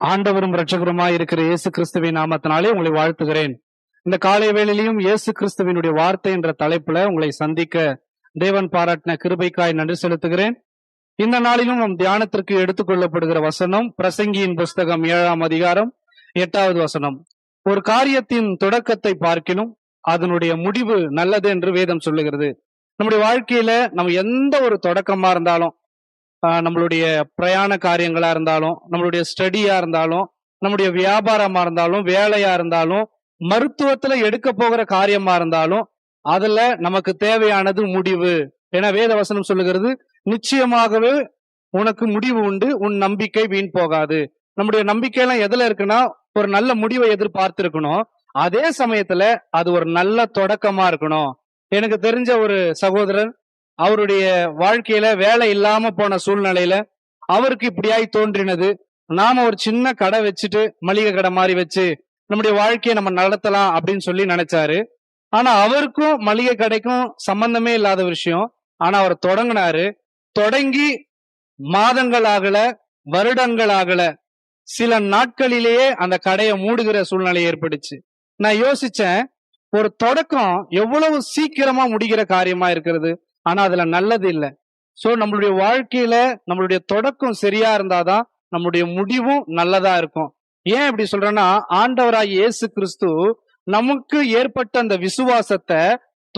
ஆண்டவரும் ரட்சகருமாய் இருக்கிற இயேசு கிறிஸ்துவின் நாமத்தினாலே உங்களை வாழ்த்துகிறேன். இந்த காலை வேளையிலையும் இயேசு கிறிஸ்துவினுடைய வார்த்தை என்ற தலைப்புல உங்களை சந்திக்க தேவன் பாராட்டின கிருபைக்காய் நன்றி செலுத்துகிறேன். இந்த நாளிலும் நம் தியானத்திற்கு எடுத்துக்கொள்ளப்படுகிற வசனம் பிரசங்கியின் புஸ்தகம் ஏழாம் அதிகாரம் எட்டாவது வசனம். ஒரு காரியத்தின் தொடக்கத்தை பார்க்கிலும் அதனுடைய முடிவு நல்லது என்று வேதம் சொல்லுகிறது. நம்முடைய வாழ்க்கையில நம்ம எந்த ஒரு தொடக்கமா இருந்தாலும் நம்மளுடைய பிரயாண காரியங்களா இருந்தாலும் நம்மளுடைய ஸ்டடியா இருந்தாலும் நம்முடைய வியாபாரமா இருந்தாலும் வேலையா இருந்தாலும் மருத்துவத்துல எடுக்க போகிற காரியமா இருந்தாலும் அதுல நமக்கு தேவையானது முடிவு. என வேத வசனம் சொல்லுகிறது நிச்சயமாகவே உனக்கு முடிவு உண்டு உன் நம்பிக்கை வீண் போகாது. நம்முடைய நம்பிக்கை எல்லாம் எதுல இருக்குன்னா ஒரு நல்ல முடிவை எதிர்பார்த்து இருக்கணும் அதே சமயத்துல அது ஒரு நல்ல தொடக்கமா இருக்கணும். எனக்கு தெரிஞ்ச ஒரு சகோதரர் அவருடைய வாழ்க்கையில வேலை இல்லாம போன சூழ்நிலையில அவருக்கு இப்படியாய் தோன்றினது. நாம ஒரு சின்ன கடை வச்சுட்டு மளிகை கடை மாதிரி வச்சு நம்முடைய வாழ்க்கையை நம்ம நடத்தலாம் அப்படின்னு சொல்லி நினைச்சாரு. ஆனா அவருக்கும் மளிகை கடைக்கும் சம்பந்தமே இல்லாத விஷயம். ஆனா அவர் தொடங்கினாரு. தொடங்கி மாதங்கள் ஆகல வருடங்கள் ஆகல. சில நாட்களிலேயே அந்த கடையை மூடுகிற சூழ்நிலை ஏற்பட்டுச்சு. நான் யோசிச்சேன் ஒரு தொடக்கம் எவ்வளவு சீக்கிரமா முடிகிற காரியமா இருக்கிறது? ஆனா அதுல நல்லது இல்ல. சோ நம்மளுடைய வாழ்க்கையில நம்மளுடைய தொடக்கம் சரியா இருந்தாதான் நம்மளுடைய முடிவும் நல்லதா இருக்கும். ஏன் இப்படி சொல்றேன்னா ஆண்டவராய் இயேசு கிறிஸ்து நமக்கு ஏற்பட்ட அந்த விசுவாசத்தை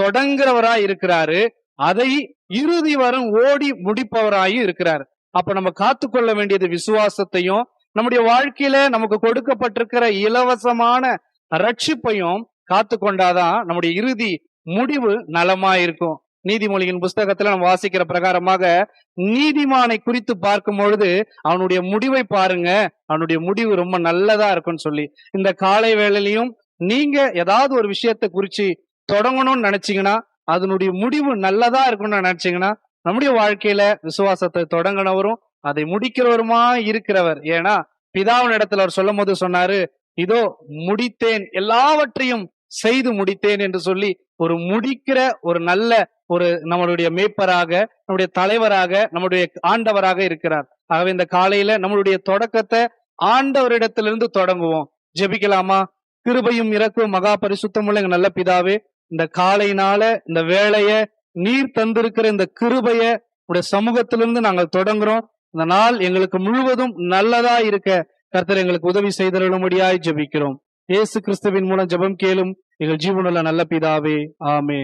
தொடங்குறவராய் இருக்கிறாரு. அதை இறுதி வரும் ஓடி முடிப்பவராயும் இருக்கிறார். அப்ப நம்ம காத்துக்கொள்ள வேண்டியது விசுவாசத்தையும் நம்முடைய வாழ்க்கையில நமக்கு கொடுக்கப்பட்டிருக்கிற இலவசமான ரட்சிப்பையும் காத்து கொண்டாதான் நம்முடைய இறுதி முடிவு நலமா இருக்கும் நீதிமொழியின் புஸ்தகத்துல நம்ம வாசிக்கிற பிரகாரமாக நீதிமானை குறித்து பார்க்கும் பொழுது அவனுடைய முடிவை பாருங்க. அவனுடைய முடிவு ரொம்ப நல்லதா இருக்கும்னு சொல்லி. இந்த காலை வேளையிலையும் நீங்க ஏதாவது ஒரு விஷயத்தை குறிச்சு தொடங்கணும்னு நினைச்சீங்கன்னா அதனுடைய முடிவு நல்லதா இருக்கும்னு நினைச்சீங்கன்னா நம்முடைய வாழ்க்கையில விசுவாசத்தை தொடங்கினவரும் அதை முடிக்கிறவருமா இருக்கிறவர். ஏன்னா பிதாவின் இடத்துல அவர் சொல்லும் போது சொன்னாரு இதோ முடித்தேன். எல்லாவற்றையும் செய்து முடித்தேன் என்று சொல்லி ஒரு முடிக்கிற ஒரு நல்ல ஒரு நம்மளுடைய மேய்ப்பராக நம்முடைய தலைவராக நம்முடைய ஆண்டவராக இருக்கிறார். ஆகவே இந்த காலையில நம்மளுடைய தொடக்கத்தை ஆண்டவரிடத்திலிருந்து தொடங்குவோம். ஜெபிக்கலாமா? கிருபையும் இறக்கும் மகா பரிசுத்தமுள்ள எங்க நல்ல பிதாவே இந்த காலையினால இந்த வேலைய நீர் தந்திருக்கிற இந்த கிருபைய உடைய சமூகத்திலிருந்து நாங்கள் தொடங்குறோம். இந்த நாள் எங்களுக்கு முழுவதும் நல்லதா இருக்க கர்த்தர் எங்களுக்கு உதவி செய்தருளும்படியாய் ஜெபிக்கிறோம். இயேசு கிறிஸ்துவின் மூலம் ஜெபம் கேளும் எங்கள் ஜீவனுள்ள நல்ல பிதாவே ஆமே